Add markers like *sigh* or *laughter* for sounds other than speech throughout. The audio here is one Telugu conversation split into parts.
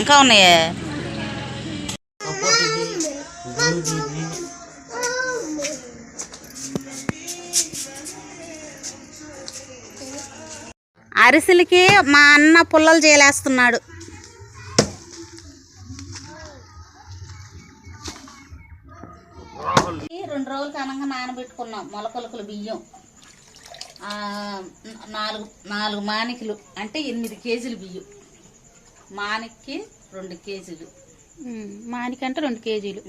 ఇంకా ఉన్నాయే? అరిసెలకి మా అన్న పుల్లలు చేయలేస్తున్నాడు. నానబెట్టుకున్నాం. మొలకొలకలు బియ్యం. ఆ, నాలుగు నాలుగు మానికలు అంటే ఎనిమిది కేజీలు బియ్యం. మానిక్కి రెండు కేజీలు. మానికంటే రెండు కేజీలు.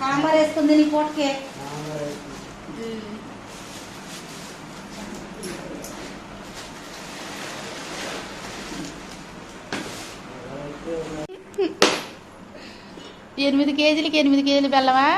సాంబార్ వేసుకుంది నీ పూటకే. ఎనిమిది కేజీలకి ఎనిమిది కేజీలు బెల్లమా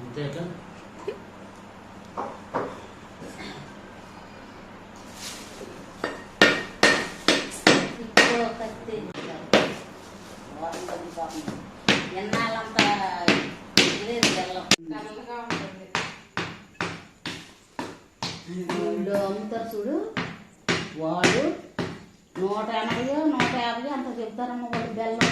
అంతేగా ఇప్పుడు కత్తి బాగుంటుంది పాపం. ఎన్నాళ్ళంతా ఇదేది బెల్లం వీళ్ళు అమ్ముతారు చూడు వాడు నూట ఎనభై నూట యాభై అంత చెప్తారమ్మ వాడు బెల్లం.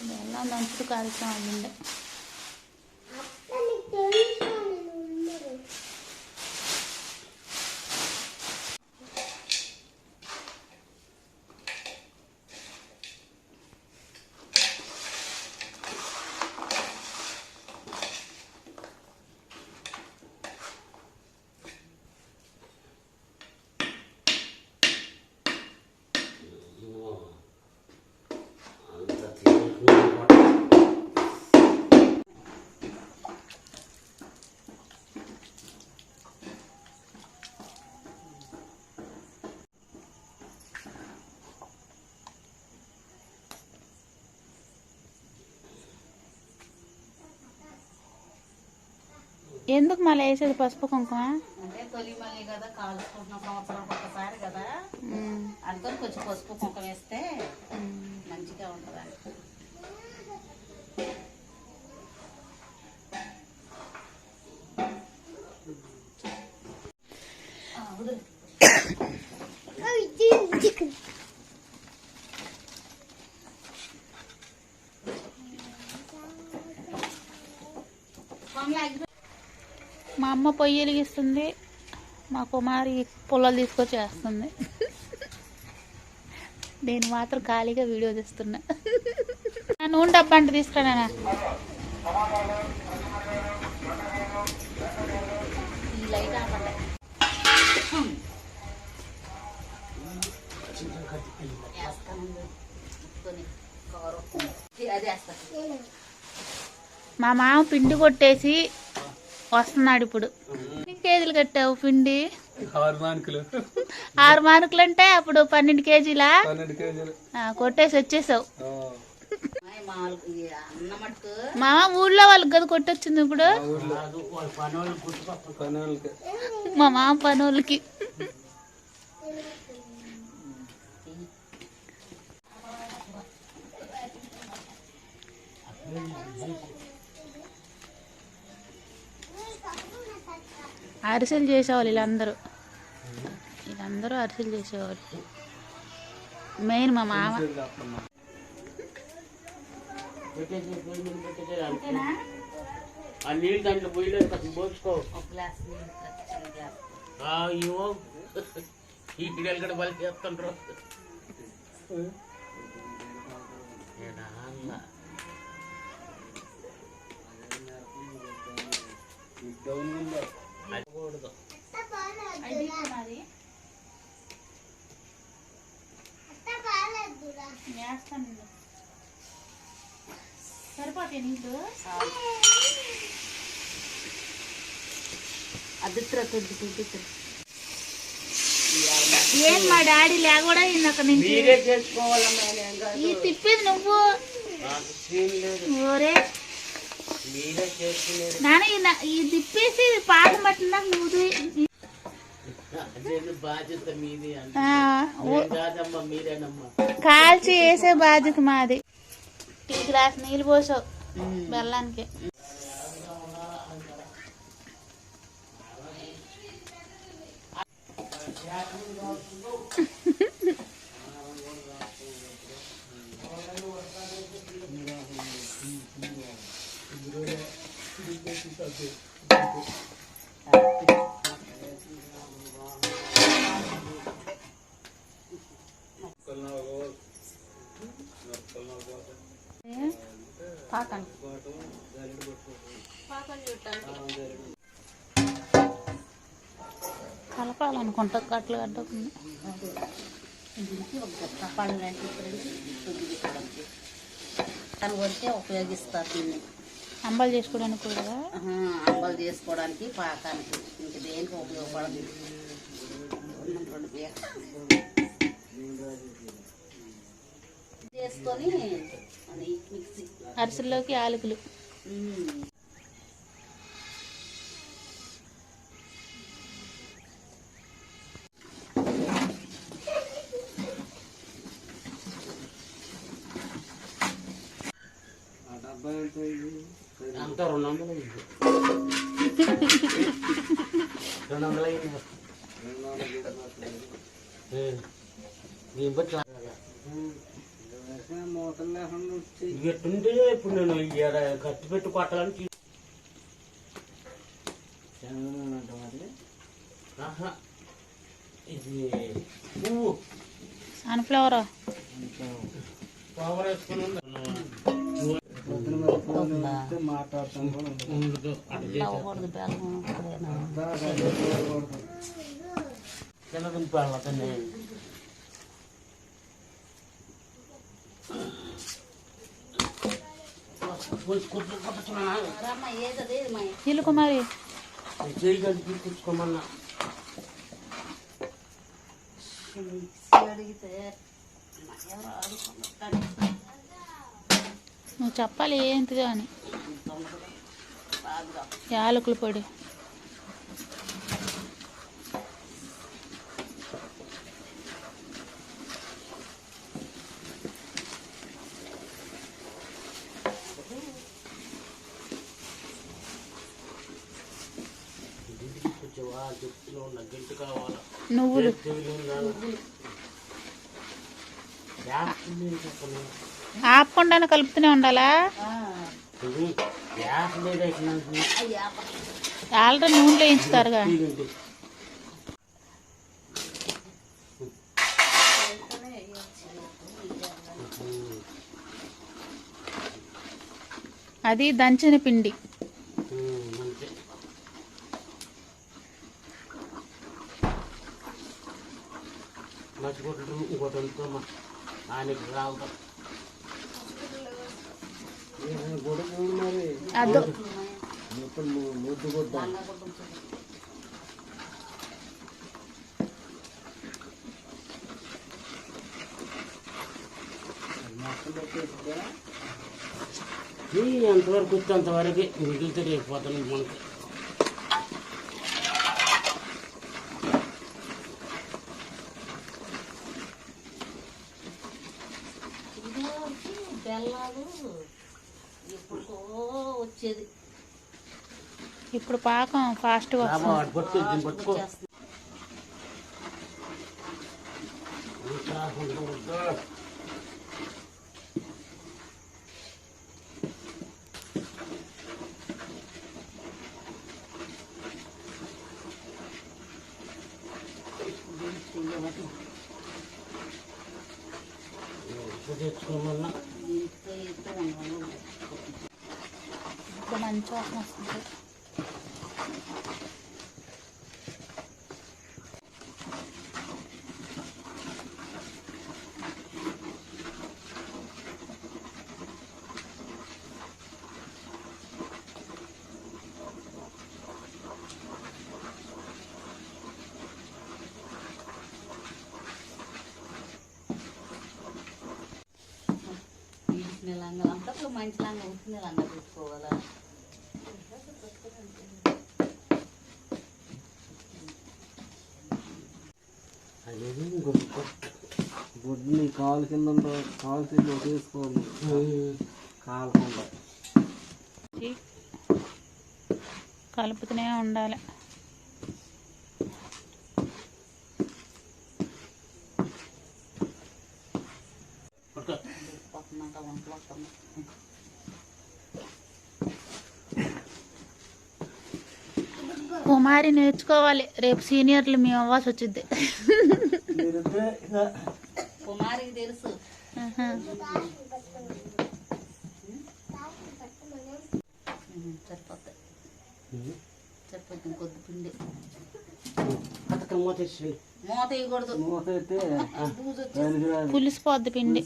బెల్లం దంచుడు కాల్చామండి ఎందుకు మళ్ళీ వేసేది పసుపు కుంకుమ అంటే తొలి మళ్ళీ కదా కాల్చుకుంటున్నాం సంవత్సరం ఒకసారి కదా ఉమ్, అందుకని కొంచెం పసుపు కుంకం వేస్తే ఉమ్. మంచిగా ఉంటుందని ఆ, వదిలు. మా అమ్మ పొయ్యి వెలిగిస్తుంది మా కుమారి పుల్లలు తీసుకొచ్చి వేస్తుంది. నేను మాత్రం ఖాళీగా వీడియో తీస్తున్నా. నా నూనె డబ్బా అంటే తీసుకురానా మా మామ పిండి కొట్టేసి వస్తున్నాడు ఇప్పుడు. కేజీలు కట్టావు పిండి? ఆరు మానికలు మానుకులు అంటే అప్పుడు పన్నెండు కేజీలా? కొట్టేసి వచ్చేసావు ఆ, అమ్మాయి మామూలు ఈ అన్న మటుకు మా ఊళ్ళో వాళ్ళకి కదా కొట్టొచ్చింది ఇప్పుడు? మా ఊర్లో. కాదు వాళ్ళ పని వాళ్ళు గుర్తుపక్క పనులకి మా మామ పనులకి అరిసెలు చేసేవాళ్ళు వీళ్ళందరూ. వీళ్ళందరూ అరిసెలు చేసేవాళ్ళు. మెయిన్ మా మామ. నీళ్ళు దాంట్లో పోసుకో. ఇవో ఈ పిల్లలు కూడా చేస్తుండ్రు. అల్ల. అది కూడదు. సరిపోతాయి నీళ్ళు? అదిత్ర తుద్ది తుద్ది ఏం మా డాడీ లేకూడా ఇందాక నుంచి. ఈ తిప్పేది నువ్వు. నాకు సీన్ లేదు ఓరే మీరే చేసుకునేది నాన్న ఈ నా- ఈ తిప్పేసి పాకం పట్టిందా నువ్వు కాల్చి వేసే బాధ్యత మాది. టీ గ్లాస్ నీళ్ళు పోసావు. బెల్లానికి. కలపాలనుకుంటా కట్లు కట్టకుండా. పళ్ళు లాంటి తను కొడితే ఉపయోగిస్తారు దీన్ని. అంబలు చేసుకోవడానికి కూడా? అంబలు చేసుకోవడానికి పాకానికి. ఇంక దేనికి ఉపయోగపడదు. చేసుకొని మిక్సీ. అరిసెల్లోకి యాలకులు. అంతా రెండు వందలు అయింది రెండు వందలు అయింది దీన్ని బట్టి ఎట్టుంటే ఇప్పుడు నేను ఖర్చు పెట్టి కొట్టాలని. ఇది పువ్వు. సన్ఫ్లవర్ పవర్ వేసుకుని ఉంది. ఉండదు. కుమారి అడిగితే ఎవరో అడుగుతున్నారు. నువ్వు చెప్పాలి ఏంటిదో అని. యాలకుల పొడి. ఉన్న నువ్వులు ఆపకుండా కలుపుతూనే ఉండాలా? ఆల్రెడీ నూనెలో వేయించుతారుగా. అది దంచిన పిండి. మర్చిపోతుంటారు ఇంకోటి ఆయనకి రావుతాం అదో. ఎంతవరకు వచ్చి అంతవరకు మిగిలితే రేపు పోతాను మనకి ఇప్పుడు పాకం ఫాస్ట్గా రాబా వస్తుంది. ఉతికిన లంగాలు మంచి లంగా ఉతికిన లంగా తీసుకోవాలా అనేది గొప్ప బొడ్డుని కాలు కింద కాలు కింద తీసుకోండి కాలకుండా కలుపుతూనే ఉండాలి. కుమారి నేర్చుకోవాలి. రేపు సీనియర్లు మేము అవ్వాల్సి వచ్చింది కుమారికి తెలుసు. ఆహా. ఉమ్, సరిపోతాయి. సరిపోతుంది కొద్ది పిండి. పులిసిపోద్ది పిండి.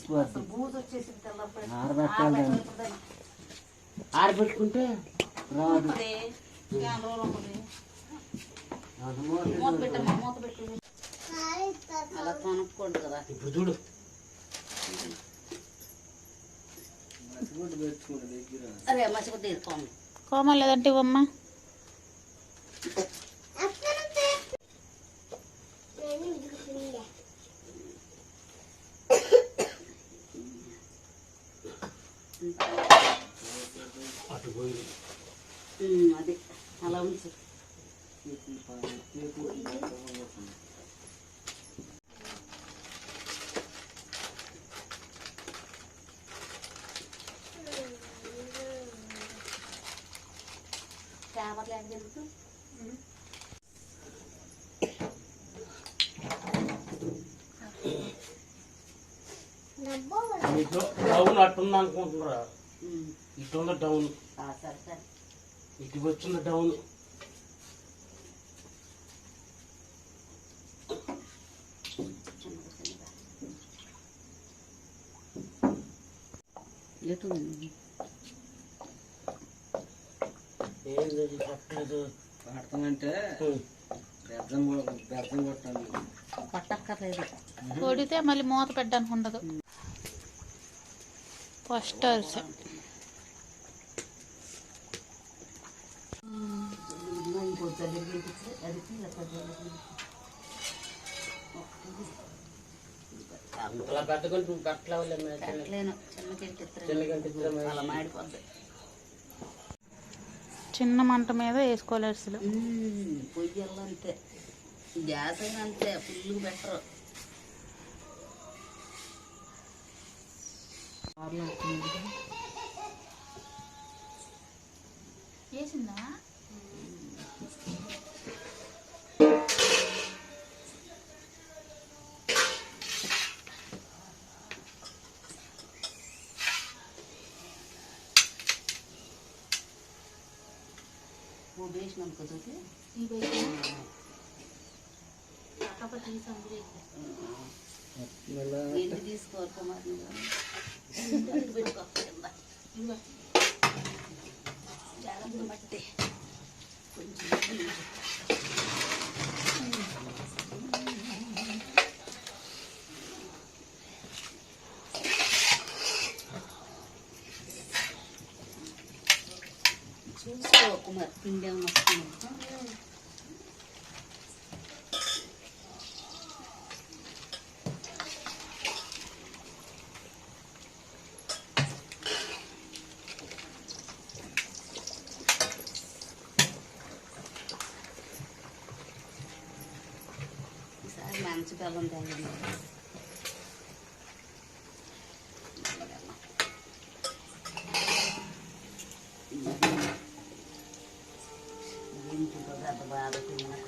ఆరబెట్టుకుంటే రాదు ఉంటుంది చాలా రోజులు ఉంటుంది అది మూత మూత పెట్టమ్మా మూత పెట్టు అలా కొనుక్కోండి కదా. ఇప్పుడు చూడు. అరే తీసుకోండి కోమ లేదంటే ఇవ్వమ్మా అటు పోయి ఉమ్, అది అలా ఉంచు పేపర్లు ఎక్కడ తెలుసు ఇటు డౌన్ అట్టుంది అనుకుంటున్నారా? ఇటు ఉంది డౌన్ ఆ, సరే సరే. ఇటు వచ్చింది డౌన్? ఏంది ఇది పట్టలేదు పడతామంటే బెద్దం కొ- బెద్దం కొట్టాలి. పట్టక్కర్లేదు. కొడితే మళ్ళీ మూత పెట్టడానికి ఉండదు ఫస్ట్ అరిసె ఇంకో దగ్గరికి వెళ్ళిస్తే అడిగి అక్కడ జల్లికి. అలా పెద్దగంటూ పెట్టలేవులే మేము చిన్న మంట మీద వేసుకోవాలి అరిసెలు. మ్మ్. పొయ్యల్లో అంతే గ్యాస్ అయినా అంతే. ఫుల్ బెటర్ వేసిందా నువ్వు వేసినాం కుదిరి ఎన్ని తీసుకోవాలి కుమార్ నువ్వు పెట్టుకో కింద. జాగ్రత్తగా పట్టి కొంచెం *laughs* ఈసారి మంచి బెల్లం తాగింది ఇంటిలో పెద్ద బాధ తిన్నాక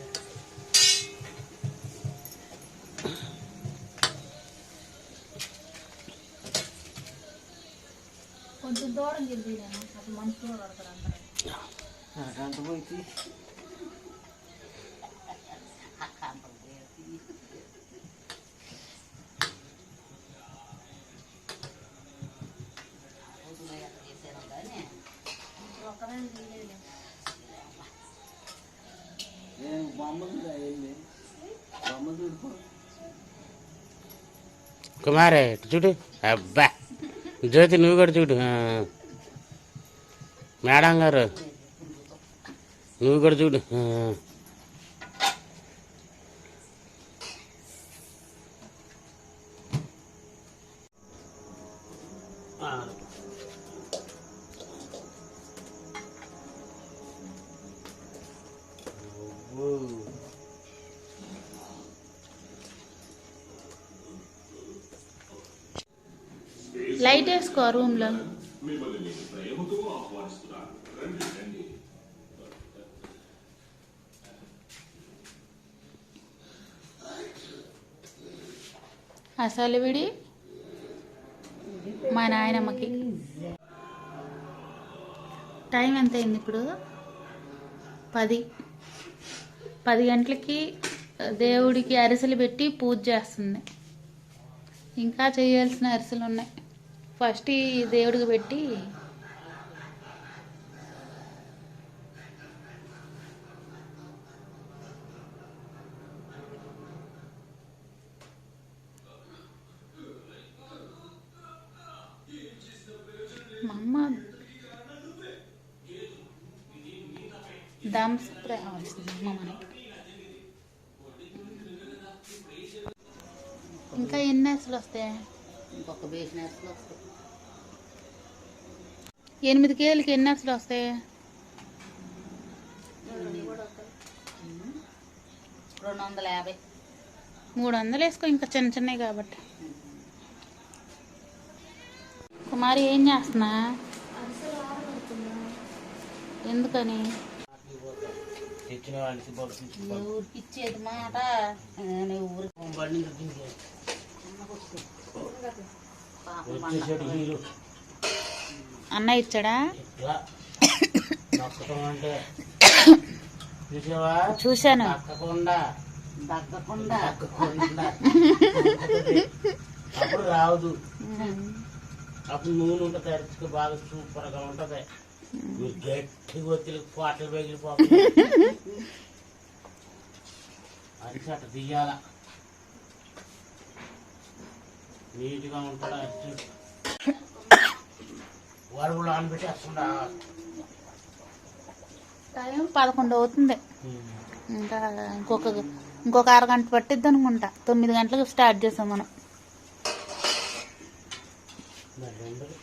కొంచెం దూరం గెలిపిలేను అప్పుడు మంచిగా పడతారు అందరూ కుమారే చూడు. అబ్బా. జ్యోతి నువ్వు కూడా చూడు. మేడం గారు నువ్వు కూడా చూడు. వేసుకో రూమ్లో అసలు విడి మా నాయనమ్మకి. టైం ఎంత అయింది ఇప్పుడు? పది. పది గంటలకి దేవుడికి అరిసెలు పెట్టి పూజ చేస్తుంది. ఇంకా చేయాల్సిన అరిసెలు ఉన్నాయి. ఫస్ట్ ఈ దేవుడికి పెట్టి మా అమ్మ దమ్ స్ప్రే కావాల్సింది మా మనకి. ఇంకా ఎన్ని అసలు వస్తాయి? ఇంకొక బేసిన అసలు వస్తాయి. ఎనిమిది కేజీలకి ఎన్ని అసలు వస్తాయి? రెండు వందల యాభై. మూడు వందలు వేసుకో ఇంకా చిన్న చిన్నవి కాబట్టి. కుమారి ఏం చేస్తున్నా? ఎందుకని? తెచ్చిన వాడికి బాక్స్ నీ ఊరికి ఇచ్చేది మాట ఊరికి అన్న ఇచ్చాడా? చూశాను. అప్పుడు రావదు. అప్పుడు నూనె ఉంటుంది తరచుకు బాగా సూపర్గా ఉంటది. మీరు గట్టిగా ఒత్తిడి పాటలు పగిలిపోతుంది అరిసి అట్ట తీయాల? నీట్గా ఉంటాడు అరిసి? కూడా టైం పదకొండు అవుతుంది. ఇంకా ఇంకొక ఇంకొక అరగంట పట్టిద్ది అనుకుంటా. తొమ్మిది గంటలకు స్టార్ట్ చేసాం మనం. మరి రెండోది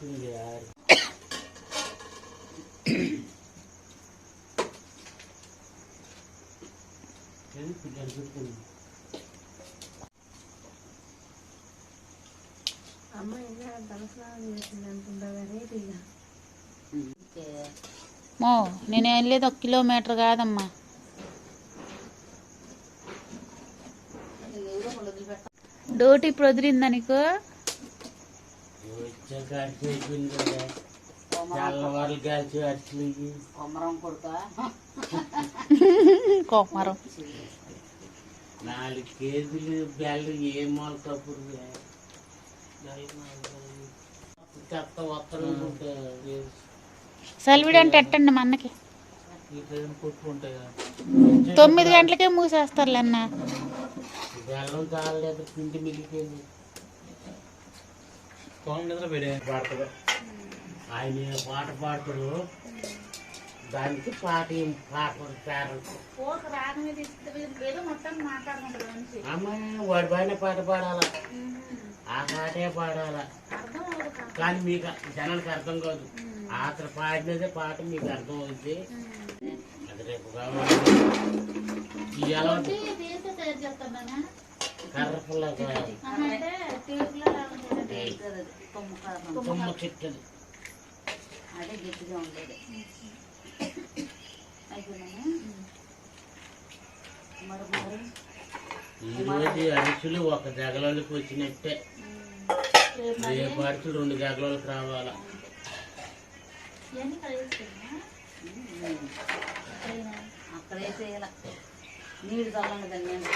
*coughs* మో నేను వెళ్ళేది ఒక కిలోమీటర్ కాదమ్మా. డోటి ఇప్పుడు వదిలిందా నీకు? కోపమరం నాలుగు కేజీలు బెల్లు ఏ మూల సెలవిడి అంటే ఎట్టండి మా అన్నకి? తొమ్మిది గంటలకే మూసేస్తారులే అన్న. ఆయన పాట పాడతాడు దానికి పాట ఏం పాట పేరంటారు అమ్మ వాడి పైన పాట పాడాలా? ఆ పాటే పాడాలా. కానీ మీకు జనానికి అర్థం కాదు. అతను పాడినదే పాట మీకు అర్థం అవుతుంది అది రేపు కావాలి. ఇవాళ కర్ర పుల్లగా కొమ్ము చెట్టుది. అదే గట్టిగా ఉండేది. అయిపోయినా మరి మరి? ఈ రోజు అరుచులు ఒక జగలోకి వచ్చినట్టే. రేపు అరుచులు రెండు జగలోకి రావాలా? అక్కడ వేసేయాల నీళ్ళు చల్లండి దాన్ని నేను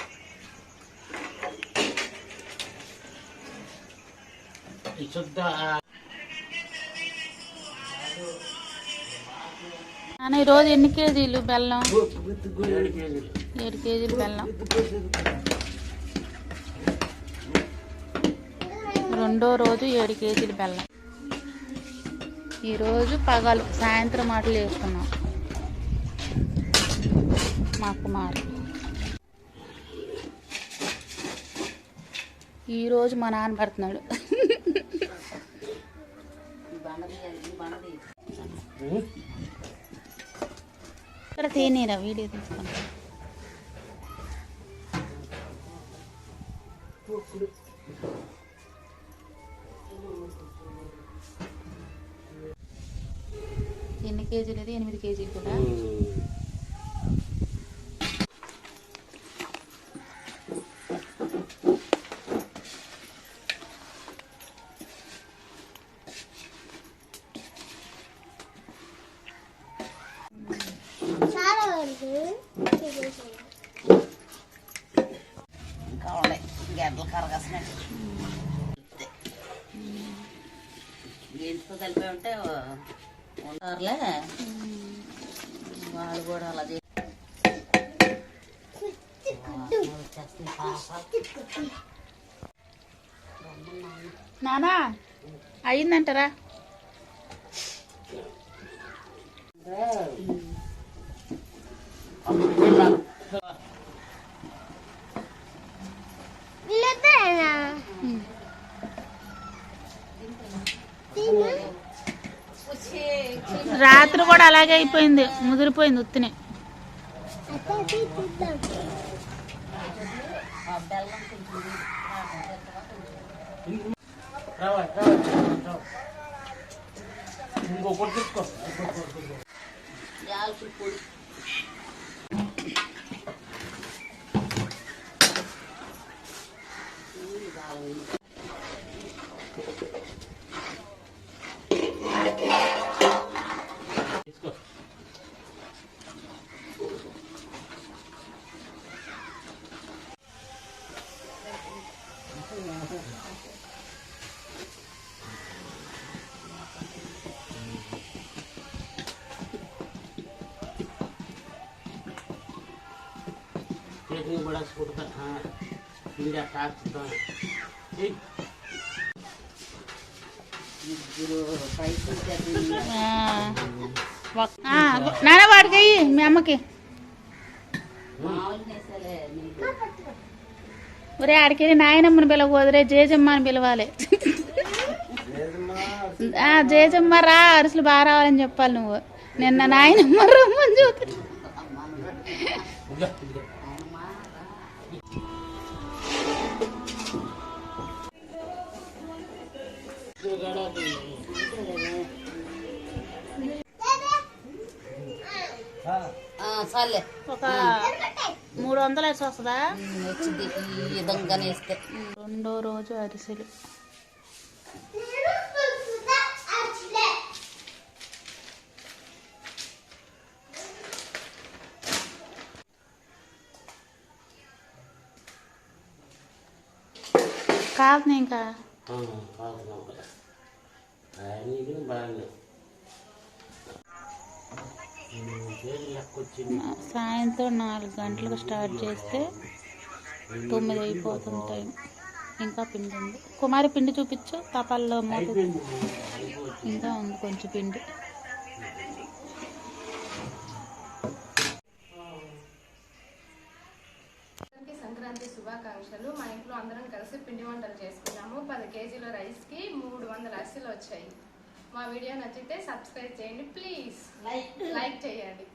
ఈ శుద్ధ నాన్న ఈరోజు ఎన్ని కేజీలు బెల్లం? ఏడు కేజీలు బెల్లం. రెండో రోజు ఏడు కేజీలు బెల్లం. ఈరోజు పగలు సాయంత్రం మాటలు వేసుకున్నాం. మా కుమారు ఈరోజు మా నాన్న పడుతున్నాడు. ఈ బండ తీయాలి ఇక్కడ వీడియో కేజీ కేజీలు ఎనిమిది కేజీలు కూడా. కూడా అలా నానా అయిందంటారా రాత్రి కూడా అలాగే అయిపోయింది. ముదిరిపోయింది ఉత్తినే. ఇంకొకటి తీసుకో తీసుకో. నాన్న వాడికి మీ అమ్మకి. ఒరే ఆడికి నాయనమ్మని పిలవదురే జేజమ్మ అని పిలవాలి. జేజమ్మ రా అరుసులు బాగా రావాలని చెప్పాలి నువ్వు. నిన్న నాయనమ్మ రమ్మని చూద్దా చాలే ఒక మూడు వందలు వేసి వస్తుందా? వచ్చింది. ఈ విధంగా వేస్తే. రెండో రోజు అరిసెలు. కాదు ఇంకా సాయంత్రం నాలుగు గంటలకు స్టార్ట్ చేస్తే తొమ్మిది అయిపోతుంది టైం ఇంకా పిండి ఉంది. కుమారి పిండి చూపించు. అయిపోయింది. ఇంకా ఉంది కొంచెం పిండి. వందల అరిసెలు వచ్చాయి. మా వీడియో నచ్చితే సబ్స్క్రైబ్ చేయండి ప్లీజ్. లైక్ చేయండి.